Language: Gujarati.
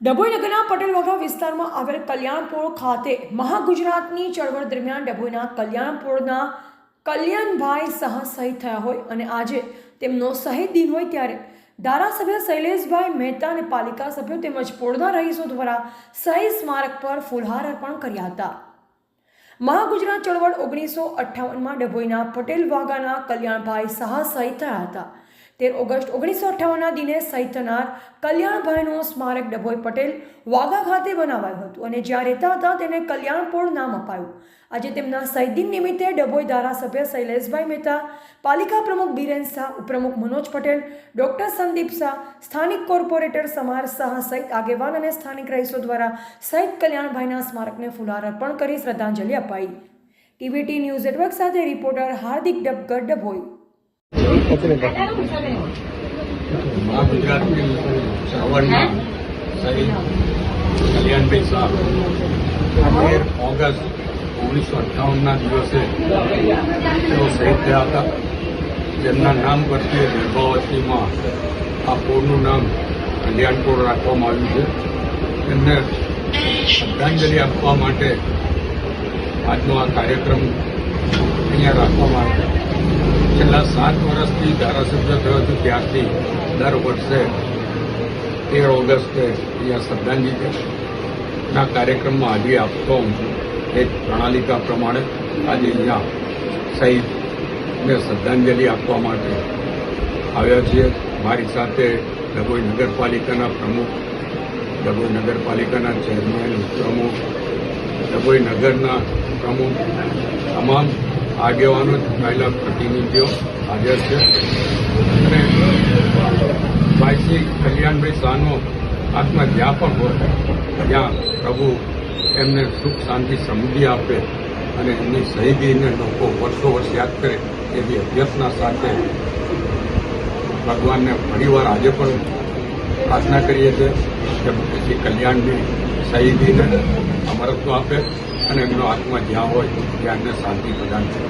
ડભોઈ નગરના પટેલ વાઘા વિસ્તારમાં આવેલ કલ્યાણપુર ખાતે મહાગુજરાતની ચળવળ દરમિયાન ડભોઈના કલ્યાણપુરના કલ્યાણભાઈ સહ શહીદ થયા હોય અને આજે તેમનો શહીદ દિન હોય ત્યારે ધારાસભ્ય શૈલેષભાઈ મહેતા અને પાલિકા સભ્યો તેમજ પોળના રહીશો દ્વારા શહીદ સ્મારક પર ફુલહાર અર્પણ કર્યા હતા. મહાગુજરાત ચળવળ ઓગણીસો અઠ્ઠાવનમાં ડભોઈના પટેલ વાઘાના કલ્યાણભાઈ સહ શહીદ થયા હતા. તેર ઓગસ્ટ ઓગણીસો અઠ્ઠાવનના દિને શહીદ થનાર કલ્યાણભાઈનું સ્મારક ડભોઈ પટેલ વાઘા ખાતે બનાવાયું હતું અને જ્યાં રહેતા હતા તેને કલ્યાણપોળ નામ અપાયું. આજે તેમના શહીદ નિમિત્તે ડભોઈ ધારાસભ્ય શૈલેષભાઈ મહેતા, પાલિકા પ્રમુખ બિરેન શાહ, ઉપપ્રમુખ મનોજ પટેલ, ડૉક્ટર સંદીપ શાહ, સ્થાનિક કોર્પોરેટર સમાર શાહ સહિત આગેવાન અને સ્થાનિક રહીશો દ્વારા શહીદ કલ્યાણભાઈના સ્મારકને ફુલાર અર્પણ કરી શ્રદ્ધાંજલિ અપાઈ. ટીવીટી ન્યૂઝ નેટવર્ક સાથે રિપોર્ટર હાર્દિક ડબગર ડભોઈ. ઓગણીસો અઠ્ઠાવનના દિવસે તેઓ શહીદ થયા હતા જેમના નામ પરથી ગર્ભાવતીમાં આ પૂરનું નામ કલ્યાણપુર રાખવામાં આવ્યું છે એમને શ્રદ્ધાંજલિ આપવા માટે આજનો આ કાર્યક્રમ અહીંયા રાખવામાં આવ્યો છેલ્લા સાત વર્ષથી ધારાસભ્ય થયો છું. ત્યારથી દર વર્ષે તેર ઓગસ્ટે અહીંયા શ્રદ્ધાંજલિના કાર્યક્રમમાં હાજરી આપતો હું એક પ્રણાલિકા પ્રમાણે આજે અહીંયા શહીદને શ્રદ્ધાંજલિ આપવા માટે આવ્યા છીએ. મારી સાથે ડભોઈ નગરપાલિકાના પ્રમુખ, ડભોઈ નગરપાલિકાના ચેરમેન, પ્રમુખ, ડભોઈ નગરના પ્રમુખ, તમામ આગેવાનો ચૂંટાયેલા પ્રતિનિધિઓ હાજર છે. અને ભાઈશ્રી કલ્યાણભાઈ શાહનો પણ હોય. ત્યાં પ્રભુ એમને સુખ, શાંતિ, સમૃદ્ધિ આપે અને એમની શહીદીને લોકો વર્ષો વર્ષ યાદ કરે એવી અભ્યર્થના સાથે ભગવાનને ફરીવાર આજે પણ પ્રાર્થના કરીએ છીએ કે શ્રી કલ્યાણની શહીદીને અમરત્વ આપે. અને એમનો આત્મા જ્યાં હોય ત્યાં એમને શાંતિ પ્રદાન કરે.